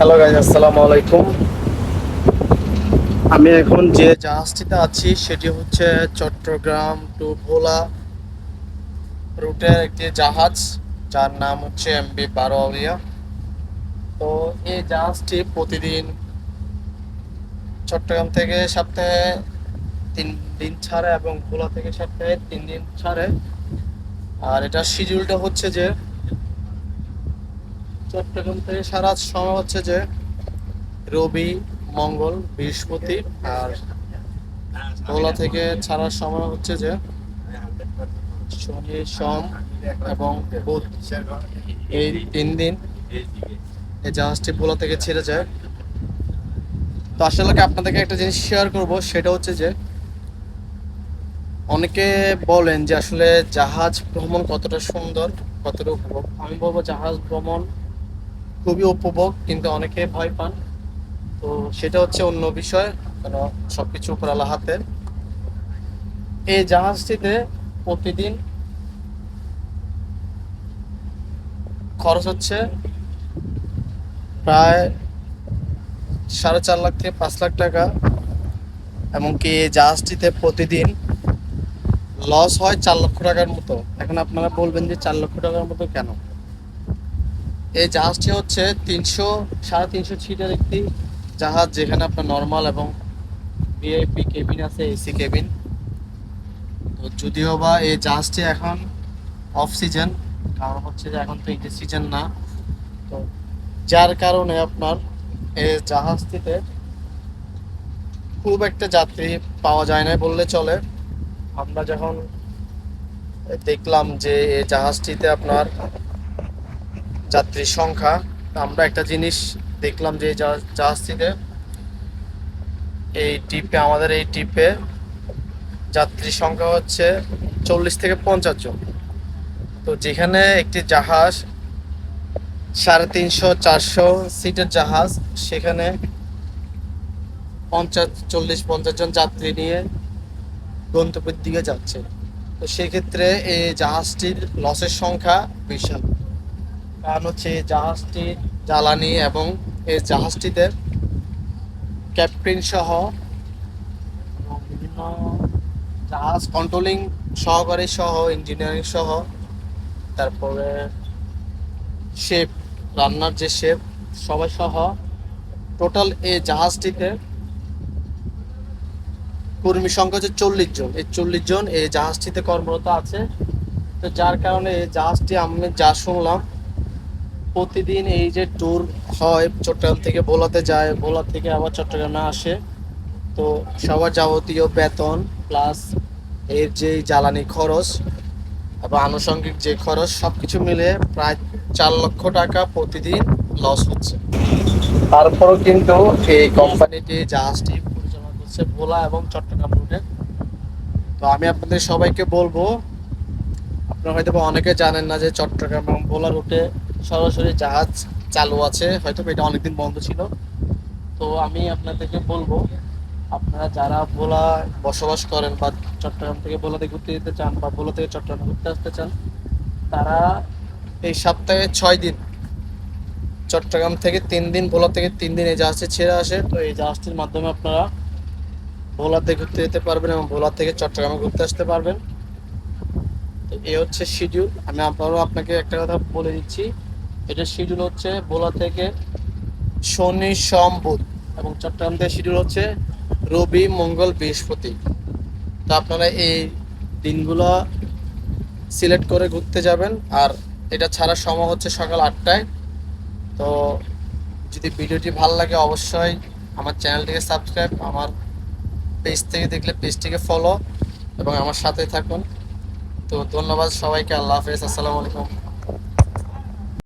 Hello guys আসসালামু আলাইকুম আমি এখন যে জাহাজটিতে আছি, সেটি হচ্ছে চট্টগ্রাম টু ভোলা রুটের একটি জাহাজ, যার নাম হচ্ছে এমবি বারোয়ালিয়া তো এই জাহাজটি প্রতিদিন চট্টগ্রাম থেকে সপ্তাহে তিন দিন ছাড়ে এবং ভোলা থেকে সপ্তাহে তিন দিন ছাড়ে। আর এটা শিডিউলটা হচ্ছে যে চট্টগ্রাম থেকে সারা সময় হচ্ছে যে রবি, মঙ্গল, বৃহস্পতি আর ভোলা থেকে ছাড়ার সময় হচ্ছে যে শনি, সোম এবং বুধ এই তিন দিন এই জাহাজটি ভোলা থেকে ছেড়ে যায়। তো আসলে আপনাদেরকে একটা জিনিস শেয়ার করব, সেটা হচ্ছে যে অনেকে বলেন যে আসলে জাহাজ ভ্রমণ কতটা সুন্দর, কতটা উপভোগ। আমি বলব জাহাজ ভ্রমণ খুবই উপভোগ, কিন্তু অনেকে ভয় পান। তো সেটা হচ্ছে অন্য বিষয়, কেন সবকিছু উপর আল্লাহ হাতের এই জাহাজটিতে প্রতিদিন খরচ হচ্ছে প্রায় সাড়ে চার লাখ থেকে পাঁচ লাখ টাকা, এমনকি এই জাহাজটিতে প্রতিদিন লস হয় চার লক্ষ টাকার মতো। এখন আপনারা বলবেন যে চার লক্ষ টাকার মতো কেন? এই জাহাজটি হচ্ছে তিনশো, সাড়ে তিনশো সিটের একটি জাহাজ যেখানে আপনার নর্মাল এবং ভিআইপি কেবিন আছে এসি কেবিন তো যদিও বা এই জাহাজটি এখন অফ সিজন কারণ হচ্ছে যে এখন তো ঈদের সিজন না। তো যার কারণে আপনার এই জাহাজটিতে খুব একটা যাত্রী পাওয়া যায় না বললে চলে। আমরা যখন দেখলাম যে এই জাহাজটিতে আপনার যাত্রীর সংখ্যা। আমরা একটা জিনিস দেখলাম যে জাহাজটিতে এই টিপে, আমাদের এই টিপে যাত্রীর সংখ্যা হচ্ছে চল্লিশ থেকে পঞ্চাশ জন। তো যেখানে একটি জাহাজ সাড়ে তিনশো, চারশো সিটের জাহাজ, সেখানে পঞ্চাশ, চল্লিশ, পঞ্চাশ জন যাত্রী নিয়ে গন্তব্যের দিকে যাচ্ছে। তো সেক্ষেত্রে এই জাহাজটির লসের সংখ্যা বিশাল। কারণ হচ্ছে এই জাহাজটি জ্বালানি এবং এই জাহাজটিতে ক্যাপ্টেন সহ বিভিন্ন জাহাজ কন্ট্রোলিং সহকারী সহ ইঞ্জিনিয়ারিং সহ, তারপরে শেফ রান্নার যে শেফ সবাই সহ টোটাল এই জাহাজটিতে কর্মী সংখ্যা হচ্ছে চল্লিশ জন। এই চল্লিশ জন এই জাহাজটিতে কর্মরত আছে। তো যার কারণে এই জাহাজটি আমি যা শুনলাম প্রতিদিন এই যে ট্যুর হয় চট্টগ্রাম থেকে ভোলাতে যায় ভোলা থেকে আবার চট্টগ্রামে আসে। তো সবার যাবতীয় বেতন প্লাস এর যে জ্বালানি খরচ এবং আনুষঙ্গিক যে খরচ সব কিছু মিলে প্রায় চার লক্ষ টাকা প্রতিদিন লস হচ্ছে। তারপরও কিন্তু এই কোম্পানিটি জাহাজটি পরিচালনা করছে ভোলা এবং চট্টগ্রাম রুটে তো আমি আপনাদের সবাইকে বলব, আপনারা হয়তো অনেকে জানেন না যে চট্টগ্রাম এবং ভোলা রুটে সরাসরি জাহাজ চালু আছে, হয়তো এটা অনেকদিন বন্ধ ছিল। তো আমি আপনাদেরকে বলব, আপনারা যারা ভোলা বসবাস করেন বা চট্টগ্রাম থেকে ভোলাতে ঘুরতে যেতে চান বা ভোলা থেকে চট্টগ্রাম ঘুরতে আসতে চান, তারা এই সপ্তাহে ছয় দিন, চট্টগ্রাম থেকে তিন দিন, ভোলা থেকে তিন দিন এই জাহাজটি ছেড়ে আসে। তো এই জাহাজটির মাধ্যমে আপনারা ভোলাতে ঘুরতে যেতে পারবেন এবং ভোলা থেকে চট্টগ্রামে ঘুরতে আসতে পারবেন। তো এ হচ্ছে শিডিউল আমি আবারও আপনাকে একটা কথা বলে দিচ্ছি। এটা শিডিউল হচ্ছে ভোলা থেকে শনি সোম বুধ এবং চট্টগ্রাম থেকে শিডিউল হচ্ছে রবি, মঙ্গল, বৃহস্পতি। তো আপনারা এই দিনগুলো সিলেক্ট করে ঘুরতে যাবেন আর এটা ছাড়া সময় হচ্ছে সকাল আটটায়। তো যদি ভিডিওটি ভালো লাগে অবশ্যই আমার চ্যানেলটিকে সাবস্ক্রাইব, আমার পেজ থেকে দেখলে পেজটিকে ফলো এবং আমার সাথে থাকুন। তো ধন্যবাদ সবাইকে, আল্লাহ হাফেজ, আসসালামু আলাইকুম।